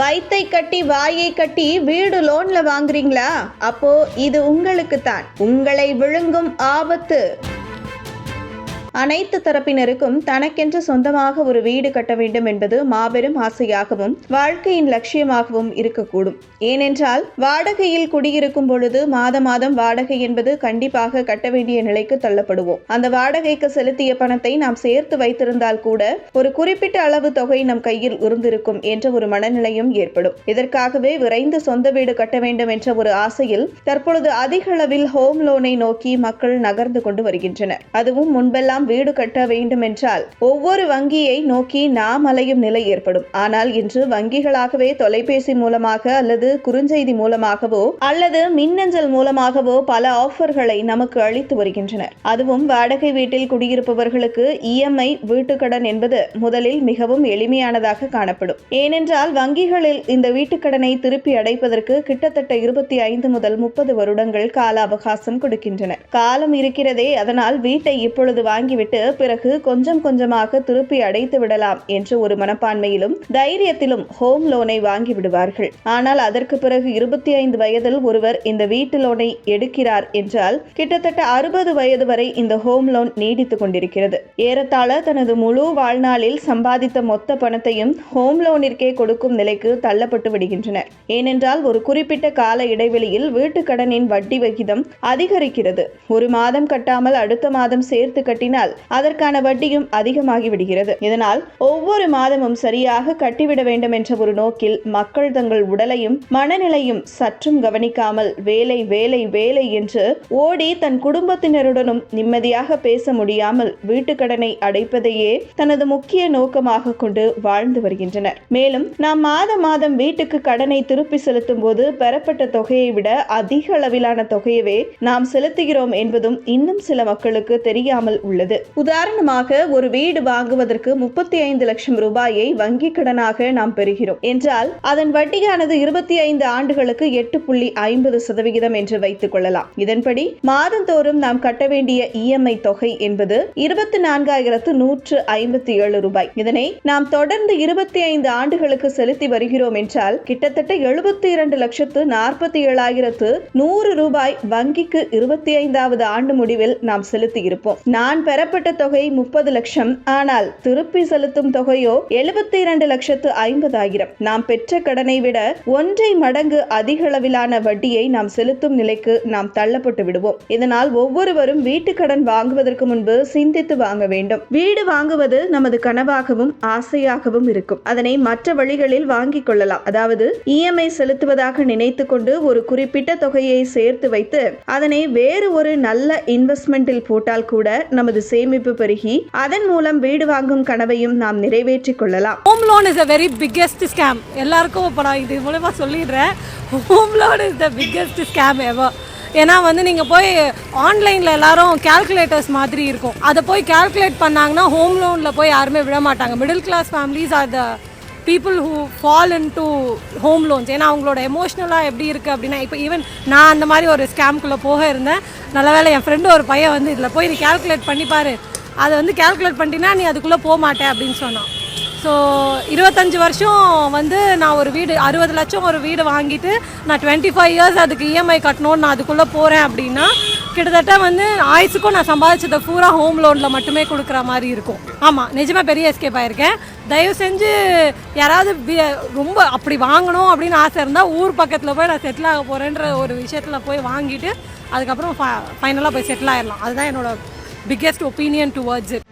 வயிற்றை கட்டி வாயை கட்டி வீடு லோன்ல வாங்குறீங்களா? அப்போ இது உங்களுக்கு தான் உங்களை விழுங்கும் ஆபத்து. அனைத்து தரப்பினருக்கும் தனக்கென்று சொந்தமாக ஒரு வீடு கட்ட வேண்டும் என்பது மாபெரும் ஆசையாகவும் வாழ்க்கையின் லட்சியமாகவும் இருக்கக்கூடும். ஏனென்றால் வாடகையில் குடியிருக்கும் பொழுது மாத மாதம் வாடகை என்பது கண்டிப்பாக கட்ட வேண்டிய நிலைக்கு தள்ளப்படுவோம். அந்த வாடகைக்கு செலுத்திய பணத்தை நாம் சேர்த்து வைத்திருந்தால் கூட ஒரு குறிப்பிட்ட அளவு தொகை நம் கையில் இருந்திருக்கும் என்ற ஒரு மனநிலையும் ஏற்படும். இதற்காகவே விரைந்து சொந்த வீடு கட்ட வேண்டும் என்ற ஒரு ஆசையில் தற்பொழுது அதிக அளவில் ஹோம் லோனை நோக்கி மக்கள் நகர்ந்து கொண்டு வருகின்றனர். அதுவும் முன்பெல்லாம் வீடு கட்ட வேண்டுமென்றால் ஒவ்வொரு வங்கியை நோக்கி நாம் அலையும் நிலை ஏற்படும். ஆனால் இன்று வங்கிகளாகவே தொலைபேசி மூலமாக அல்லது குறுஞ்செய்தி மூலமாகவோ அல்லது மின்னஞ்சல் மூலமாகவோ பல ஆஃபர்களை நமக்கு அளித்து வருகின்றனர். அதுவும் வாடகை வீட்டில் குடியிருப்பவர்களுக்கு இஎம்ஐ வீட்டுக்கடன் என்பது முதலில் மிகவும் எளிமையானதாக காணப்படும். ஏனென்றால் வங்கிகளில் இந்த வீட்டுக்கடனை திருப்பி அடைப்பதற்கு கிட்டத்தட்ட இருபத்தி ஐந்து முதல் முப்பது வருடங்கள் கால அவகாசம் கொடுக்கின்றனர். காலம் இருக்கிறதே அதனால் வீட்டை இப்பொழுது வாங்கிவிட்டு பிறகு கொஞ்சம் கொஞ்சமாக திருப்பி அடைத்து விடலாம் என்ற ஒரு மனப்பான்மையிலும் தைரியத்திலும் ஹோம் லோனை வாங்கி விடுவார்கள். ஆனால் அதற்கு பிறகு இருபத்தி ஐந்து வயதில் ஒருவர் இந்த வீட்டு லோனை எடுக்கிறார் என்றால் கிட்டத்தட்ட அறுபது வயது வரை இந்த ஹோம் லோன் நீடித்துக் கொண்டிருக்கிறது. ஏறத்தாழ தனது முழு வாழ்நாளில் சம்பாதித்த மொத்த பணத்தையும் ஹோம் லோனிற்கே கொடுக்கும் நிலைக்கு தள்ளப்பட்டு விடுகின்றனர் ஏனென்றால் ஒரு குறிப்பிட்ட கால இடைவெளியில் வீட்டுக் கடனின் வட்டி விகிதம் அதிகரிக்கிறது. ஒரு மாதம் கட்டாமல் அடுத்த மாதம் சேர்த்து கட்டினால் அதற்கான வட்டியும் அதிகமாகி விடுகிறது இதனால் ஒவ்வொரு மாதமும் சரியாக கட்டிவிட வேண்டும் என்ற ஒரு நோக்கில் மக்கள் தங்கள் உடலையும் மனநிலையும் சற்றும் கவனிக்காமல் வேலை வேலை வேலை என்று ஓடி தன் குடும்பத்தினருடனும் நிம்மதியாக பேச முடியாமல் வீட்டுக்கடனை அடைப்பதையே தனது முக்கிய நோக்கமாக கொண்டு வாழ்ந்து வருகின்றனர். மேலும் நாம் மாதம் மாதம் வீட்டுக்கு கடனை திருப்பி செலுத்தும் போது பெறப்பட்ட தொகையை விட அதிக அளவிலான தொகையவே நாம் செலுத்துகிறோம் என்பதும் இன்னும் சில மக்களுக்கு தெரியாமல் உள்ளது. வருகிறது உதாரணமாக ஒரு வீடு வாங்குவதற்கு முப்பத்தி ஐந்து லட்சம் ரூபாயை வங்கி கடனாக நாம் பெறுகிறோம். என்றால் அதன் வட்டியானது இருபத்தி ஐந்து ஆண்டுகளுக்கு எட்டு புள்ளி ஐம்பது சதவிகிதம் என்று வைத்துக் கொள்ளலாம். இதன்படி மாதந்தோறும் நாம் கட்ட வேண்டிய இஎம்ஐ தொகை என்பது இருபத்தி நான்காயிரத்து நூற்று ஐம்பத்தி ஏழு ரூபாய். இதனை நாம் தொடர்ந்து இருபத்தி ஐந்து ஆண்டுகளுக்கு செலுத்தி வருகிறோம் என்றால் கிட்டத்தட்ட எழுபத்தி இரண்டு லட்சத்து நாற்பத்தி ஏழாயிரத்து நூறு ரூபாய் வங்கிக்கு இருபத்தி ஐந்தாவது ஆண்டு முடிவில் நாம் செலுத்தி இருப்போம். நான் பெறப்பட்ட தொகை முப்பது லட்சம். ஆனால் திருப்பி செலுத்தும் தொகையோ எழுபத்தி இரண்டு லட்சத்து ஐம்பதாயிரம். நாம் பெற்ற கடனை விட ஒன்றை மடங்கு அதிக அளவிலான வட்டியை நாம் செலுத்தும் நிலைக்கு நாம் தள்ளப்பட்டு விடுவோம். இதனால் ஒவ்வொருவரும் வீட்டு கடன் வாங்குவதற்கு முன்பு சிந்தித்து வாங்க வேண்டும். வீடு வாங்குவது நமது கனவாகவும் ஆசையாகவும் இருக்கும். அதனை மற்ற வழிகளில் வாங்கிக் கொள்ளலாம். அதாவது இஎம்ஐ செலுத்துவதாக நினைத்து கொண்டு ஒரு குறிப்பிட்ட தொகையை சேர்த்து வைத்து அதனை வேறு ஒரு நல்ல இன்வெஸ்ட்மெண்டில் போட்டால் கூட நமது சேமிப்பு பெருகி அதன் மூலம் வீடு வாங்கும் கனவையும் நாம் நிறைவேற்றிக் கொள்ளலாம். Home loan is a very biggest scam எல்லாருக்கும் இப்போ நான் இது மூலமாக சொல்லிடுறேன். Home loan is the biggest scam ever ஏன்னா வந்து நீங்கள் போய் ஆன்லைனில் எல்லாரும் கால்குலேட்டர்ஸ் மாதிரி இருக்கும். அதை போய் கால்குலேட் பண்ணாங்கன்னா ஹோம் லோனில் போய் யாருமே விட மாட்டாங்க middle class families are the people who fall into home loans ஏன்னா அவங்களோட எமோஷ்னலாக எப்படி இருக்குது அப்படின்னா இப்போ ஈவன் நான் அந்த மாதிரி ஒரு ஸ்கேம்குள்ளே போக இருந்தேன். நல்ல வேலை என் ஃப்ரெண்டு ஒரு பையன் வந்து இதில் போய் நீ கேல்குலேட் பண்ணிப்பாரு அதை வந்து கால்குலேட் பண்ணிட்டீங்கன்னா நீ அதுக்குள்ளே போக மாட்டேன் அப்படின்னு சொன்னான். ஸோ இருபத்தஞ்சி வருஷம் வந்து நான் ஒரு வீடு அறுபது லட்சம் ஒரு வீடு வாங்கிட்டு நான் டுவெண்ட்டி ஃபைவ் இயர்ஸ் அதுக்கு இஎம்ஐ கட்டணும்னு நான் அதுக்குள்ளே போகிறேன் அப்படின்னா கிட்டத்தட்ட வந்து ஆயுசுக்கும் நான் சம்பாதிச்சதை பூரா ஹோம் லோனில் மட்டுமே கொடுக்குற மாதிரி இருக்கும். ஆமாம் நிஜமாக பெரிய எஸ்கேப் ஆயிருக்கேன். தயவு செஞ்சு யாராவது ரொம்ப அப்படி வாங்கணும் அப்படின்னு ஆசை இருந்தால் ஊர் பக்கத்தில் போய் நான் செட்டில் ஆக போகிறேன்ற ஒரு விஷயத்தில் போய் வாங்கிட்டு அதுக்கப்புறம் ஃபைனலாக போய் செட்டில் ஆயிடலாம் அதுதான் என்னோட பிக்கெஸ்ட் ஒப்பீனியன் டுவர்ட்ஸ் இட்